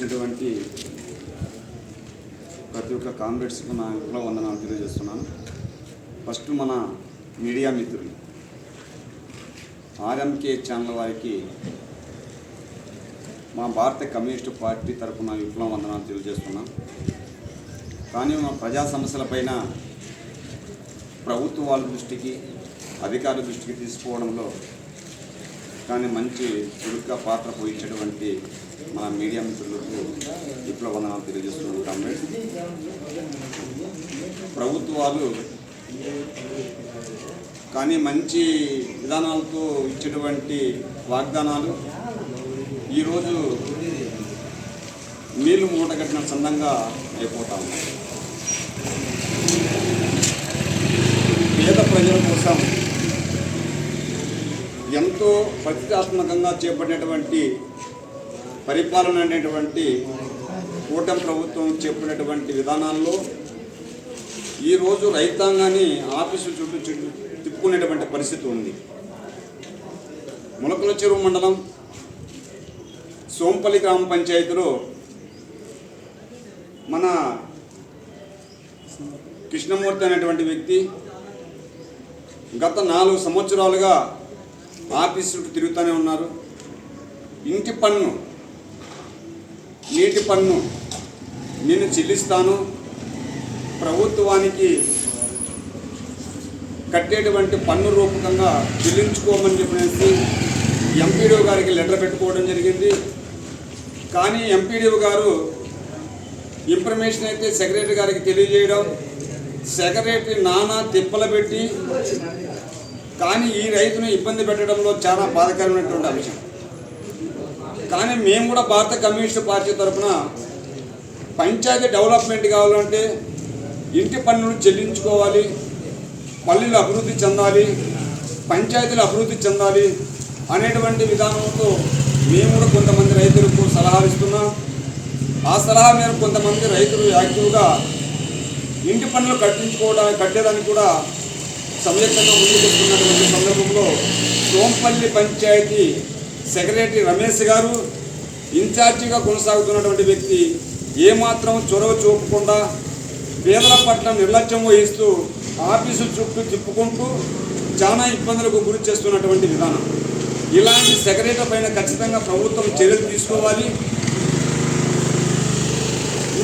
చేసినటువంటి ప్రతి ఒక్క కామ్రేడ్స్కి నా ఇంట్లో వందనాలు తెలియజేస్తున్నాను. ఫస్ట్ మన మీడియా మిత్రులు ఆర్ఎంకే ఛానల్ వారికి మా భారత కమ్యూనిస్టు పార్టీ తరఫున విప్లవ వందనాలు తెలియజేస్తున్నాం. కానీ మా ప్రజా సమస్యలపైన ప్రభుత్వ వాళ్ళ దృష్టికి అధికారుల దృష్టికి తీసుకోవడంలో కానీ మంచి చురుగ్గా పాత్ర పోయించేటువంటి మన మీడియా మిత్రులకు విప్లవ వందనాలు తెలియజేస్తున్నాను కామ్రేడ్. ప్రభుత్వాలు కానీ మంచి విధానాలతో ఇచ్చేటువంటి వాగ్దానాలు. ఈరోజు నీళ్ళు మూటగట్టిన చందంగా అయిపోతా ఉన్నాయి. పేద ప్రజల కోసం ఎంతో ప్రతిష్టాత్మకంగా చేపట్టినటువంటి పరిపాలన అనేటువంటి కూటమి ప్రభుత్వం చెప్పినటువంటి విధానాల్లో ఈరోజు రైతాంగాన్ని ఆఫీసు చుట్టూ చుట్టూ తిప్పుకునేటువంటి పరిస్థితి ఉంది. ములకల చెరువు మండలం సోంపల్లి గ్రామ పంచాయతీలో మన కృష్ణమూర్తి అనేటువంటి వ్యక్తి గత నాలుగు సంవత్సరాలుగా ఆఫీసు చుట్టూ తిరుగుతూనే ఉన్నారు. ఇంటి పన్ను నీటి పన్ను నేను చెల్లిస్తాను. ప్రభుత్వానికి కట్టేటువంటి పన్ను రూపకంగా చెల్లించుకోమని చెప్పేసి ఎంపీడీఓ గారికి లెటర్ పెట్టుకోవడం జరిగింది. కానీ ఎంపీడీఓ గారు ఇన్ఫర్మేషన్ అయితే సెక్రటరీ గారికి తెలియజేయడం సెక్రటరీ నానా తిప్పలు పెట్టి కానీ ఈ రైతును ఇబ్బంది పెట్టడంలో చాలా బాధకరమైనటువంటి అంశం. కానీ మేము కూడా భారత కమ్యూనిస్ట్ పార్టీ తరఫున పంచాయతీ డెవలప్మెంట్ కావాలంటే ఇంటి పన్నులు చెల్లించుకోవాలి పల్లెలు అభివృద్ధి చెందాలి పంచాయతీలు అభివృద్ధి చెందాలి అనేటువంటి విధానంతో మేము కూడా కొంతమంది రైతులకు సలహా ఇస్తున్నాం. ఆ సలహా మేరకు కొంతమంది రైతులు యాక్టివ్గా ఇంటి పన్నులు కట్టించుకోవడానికి కట్టేదానికి కూడా సంయుక్తంగా ముందుకొస్తున్నటువంటి సందర్భంలో సోంపల్లి పంచాయతీ సెక్రటరీ రమేష్ గారు ఇన్ఛార్జిగా కొనసాగుతున్నటువంటి వ్యక్తి ఏమాత్రం చొరవ చూపకుండా పేదల పట్ల నిర్లక్ష్యం వహిస్తూ ఆఫీసు చుట్టూ తిప్పుకుంటూ చాలా ఇబ్బందులకు గురి చేస్తున్నటువంటి విధానం. ఇలాంటి సెక్రటరీ పైన ఖచ్చితంగా ప్రభుత్వం చర్యలు తీసుకోవాలి.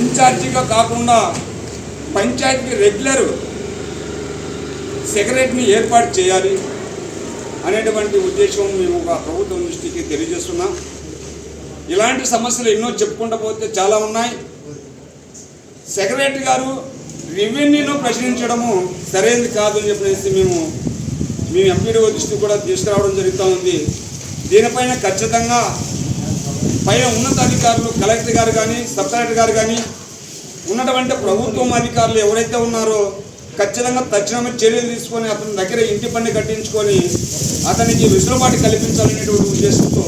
ఇన్ఛార్జిగా కాకుండా పంచాయతీకి రెగ్యులర్ సెక్రటరీని ఏర్పాటు చేయాలి. అనేటువంటి ఉద్దేశం మేము ఒక ప్రభుత్వం దృష్టికి తెలియజేస్తున్నాం. ఇలాంటి సమస్యలు ఎన్నో చెప్పుకుంటూ పోతే చాలా ఉన్నాయి. సెక్రటరీ గారు రెవెన్యూను ప్రశ్నించడము సరైనది కాదు అని చెప్పేసి మేము మేము ఎంపీడీఓ దృష్టికి కూడా తీసుకురావడం జరుగుతూ ఉంది. దీనిపైన ఖచ్చితంగా పైన ఉన్నతాధికారులు కలెక్టర్ గారు కానీ సబ్ కలెక్టర్ గారు కానీ ఉన్నటువంటి ప్రభుత్వం అధికారులు ఎవరైతే ఉన్నారో ఖచ్చితంగా తక్షణమే చర్యలు తీసుకొని అతని దగ్గర ఇంటి పన్ను కట్టించుకొని అతనికి వెసులుబాటు కల్పించాలనేటువంటి ఉద్దేశంతో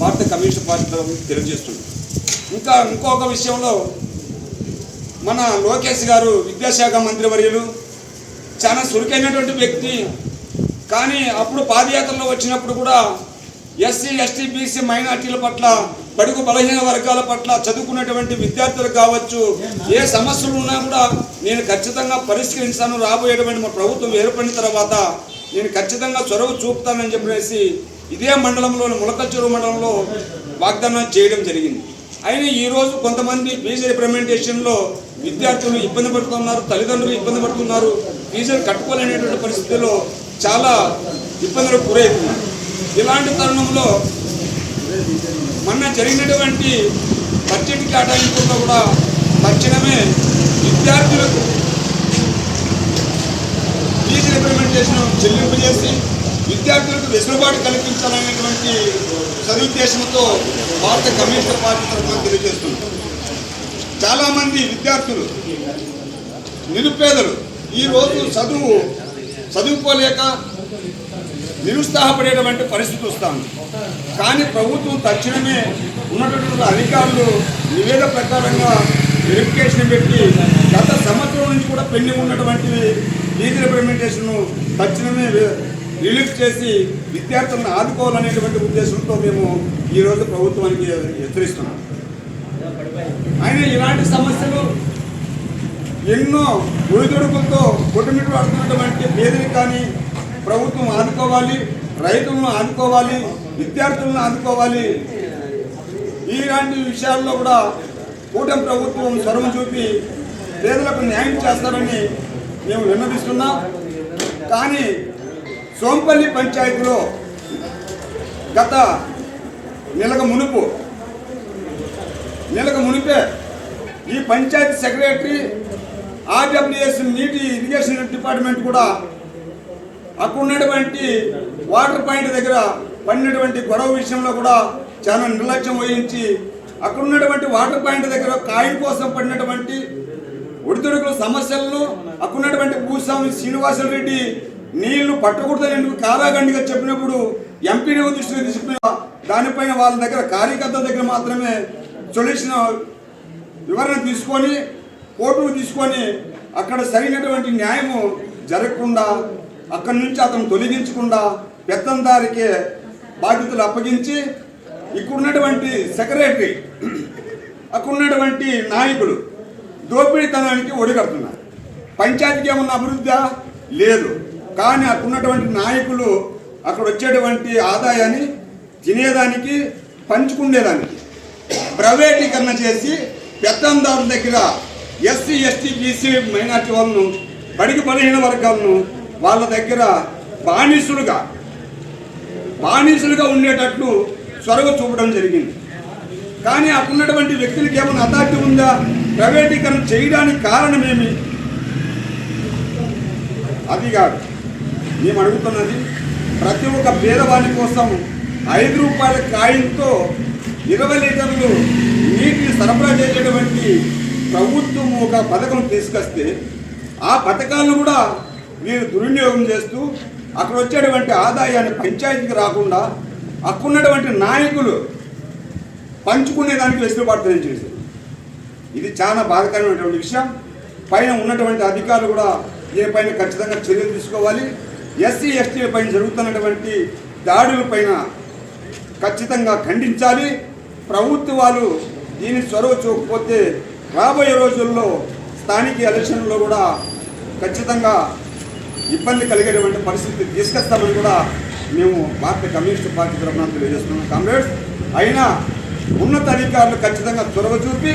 భారత కమ్యూనిస్ట్ పార్టీ తెలియజేస్తుంది. ఇంకా ఇంకొక విషయంలో మన లోకేష్ గారు విద్యాశాఖ మంత్రి వర్యులు చాలా చురుకైనటువంటి వ్యక్తి. కానీ అప్పుడు పాదయాత్రలో వచ్చినప్పుడు కూడా ఎస్సీ ఎస్టీ బీసీ మైనార్టీల పట్ల బడుగు బలహీన వర్గాల పట్ల చదువుకున్నటువంటి విద్యార్థులు కావచ్చు ఏ సమస్యలు ఉన్నా కూడా నేను ఖచ్చితంగా పరిష్కరించాను రాబోయేటువంటి మా ప్రభుత్వం ఏర్పడిన తర్వాత నేను ఖచ్చితంగా చొరవ చూపుతానని చెప్పేసి ఇదే మండలంలోని చెరువు మండలంలో వాగ్దానం చేయడం జరిగింది. అయినా ఈరోజు కొంతమంది ఫీజు రిప్రజెంటేషన్లో విద్యార్థులు ఇబ్బంది పడుతున్నారు తల్లిదండ్రులు ఇబ్బంది పడుతున్నారు ఫీజులు కట్టుకోలేనటువంటి పరిస్థితిలో చాలా ఇబ్బందులకు గురవుతున్నారు ఇలాంటి తరుణంలో మొన్న జరిగినటువంటి బడ్జెట్ కేటాయింపుల్లో కూడా తక్షణమే విద్యార్థులకు ఇంప్లిమెంటేషన్ చెల్లింపు చేసి విద్యార్థులకు వెసులుబాటు కల్పించాలనేటువంటి సదుద్దేశంతో భారత కమ్యూనిస్ట్ పార్టీ తరఫున తెలియజేస్తుంది చాలామంది విద్యార్థులు నిరుపేదలు ఈరోజు చదువు చదువుకోలేక నిరుత్సాహపడేటువంటి పరిస్థితి వస్తాను కానీ ప్రభుత్వం తక్షణమే ఉన్నటువంటి అధికారులు నివేద ప్రకారంగా వెరిఫికేషన్ పెట్టి గత సంవత్సరం నుంచి కూడా పెండింగ్ ఉన్నటువంటివి లీగల్ రిప్రజెంటేషన్ తక్షణమే రిలీఫ్ చేసి విద్యార్థులను ఆదుకోవాలనేటువంటి ఉద్దేశంతో మేము ఈరోజు ప్రభుత్వానికి హెచ్చరిస్తున్నాం. అయినా ఇలాంటి సమస్యలు ఎన్నో ఒడిదొడుకులతో కొట్టుమిట్లాడుతున్నటువంటి పేదరికాన్ని ప్రభుత్వం ఆదుకోవాలి రైతులను ఆదుకోవాలి విద్యార్థులను ఆదుకోవాలి. ఇలాంటి విషయాల్లో కూడా కూటమి ప్రభుత్వం చొరవ చూపి పేదలకు న్యాయం చేస్తారని మేము విన్నవిస్తున్నాం కానీ సోంపల్లి పంచాయతీలో గత నెలకు మునుపు నెలకు మునిపే ఈ పంచాయతీ సెక్రటరీ ఆర్డబ్ల్యూఎస్ నీటి ఇరిగేషన్ డిపార్ట్మెంట్ కూడా అక్కడ ఉన్నటువంటి వాటర్ పాయింట్ దగ్గర పడినటువంటి గొడవ విషయంలో కూడా చాలా నిర్లక్ష్యం వహించి అక్కడ ఉన్నటువంటి వాటర్ పాయింట్ దగ్గర కాయిన్ కోసం పడినటువంటి ఒడిదుడుకుల సమస్యలను అక్కున్నటువంటి భూస్వామి శ్రీనివాసులు రెడ్డి నీళ్ళు పట్టకూడదని ఎందుకు చెప్పినప్పుడు ఎంపీడీ దృష్టిలో తీసుకున్న దానిపైన వాళ్ళ దగ్గర కార్యకర్తల దగ్గర మాత్రమే సొల్యూషన్ వివరణ తీసుకొని కోర్టును తీసుకొని అక్కడ సరైనటువంటి న్యాయము జరగకుండా అక్కడి నుంచి అతను తొలగించకుండా పెత్తందారికే బాధ్యతలు అప్పగించి ఇక్కడున్నటువంటి సెక్రటరీ అక్కడున్నటువంటి నాయకులు దోపిడీతనానికి ఒడిగడుతున్నారు. పంచాయతీకి ఏమన్నా అభివృద్ధి? లేదు. కానీ అక్కడున్నటువంటి నాయకులు అక్కడ వచ్చేటువంటి ఆదాయాన్ని తినేదానికి పంచుకునేదానికి ప్రైవేటీకరణ చేసి పెత్తందారుల దగ్గర ఎస్సీ ఎస్టీ బీసీ మైనార్టీ వాళ్ళను బడికి బలహీన వర్గాలను వాళ్ళ దగ్గర బానిసులుగా బానిసులుగా ఉండేటట్లు చొరవ చూపడం జరిగింది. కానీ అక్కడున్నటువంటి వ్యక్తులకి ఏమైనా అథారిటీ ఉందా? ప్రైవేటీకరణ చేయడానికి కారణమేమి? అది కాదు. మేము అడుగుతున్నది ప్రతి ఒక్క పేదవాడి కోసం ఐదు రూపాయల కాయిన్తో ఇరవై లీటర్లు నీటిని సరఫరా చేసేటువంటి ప్రభుత్వం ఒక పథకం తీసుకొస్తే ఆ పథకాలను కూడా మీరు దుర్వినియోగం చేస్తూ అక్కడ వచ్చేటువంటి ఆదాయాన్ని పంచాయతీకి రాకుండా అక్కడున్నటువంటి నాయకులు పంచుకునే దానికి వెసులుబాటు చేశారు ఇది చాలా బాధకరమైనటువంటి విషయం. పైన ఉన్నటువంటి అధికారులు కూడా దీనిపైన ఖచ్చితంగా చర్యలు తీసుకోవాలి. ఎస్సీ ఎస్టీ పైన జరుగుతున్నటువంటి దాడుల పైన ఖచ్చితంగా ఖండించాలి. ప్రభుత్వాలు దీని చొరవ చూపకపోతే రాబోయే రోజుల్లో స్థానిక ఎలక్షన్లో కూడా ఖచ్చితంగా ఇబ్బంది కలిగేటువంటి పరిస్థితి తీసుకొస్తామని కూడా మేము భారత కమ్యూనిస్ట్ పార్టీ తరఫున తెలియజేస్తున్నాం. కామ్రేడ్స్ అయినా ఉన్నత అధికారులు ఖచ్చితంగా చొరవ చూపి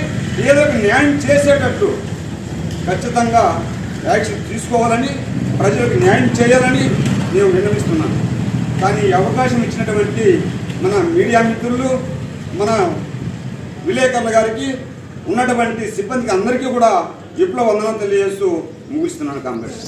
ఏదో న్యాయం చేసేటట్టు ఖచ్చితంగా యాక్షన్ తీసుకోవాలని ప్రజలకు న్యాయం చేయాలని నేను విన్నవిస్తున్నాను. కానీ ఈ అవకాశం ఇచ్చినటువంటి మన మీడియా మిత్రులు మన విలేకరుల గారికి ఉన్నటువంటి సిబ్బందికి అందరికీ కూడా విప్లవ వందనం తెలియజేస్తూ ముగిస్తున్నాను కాంగ్రెస్.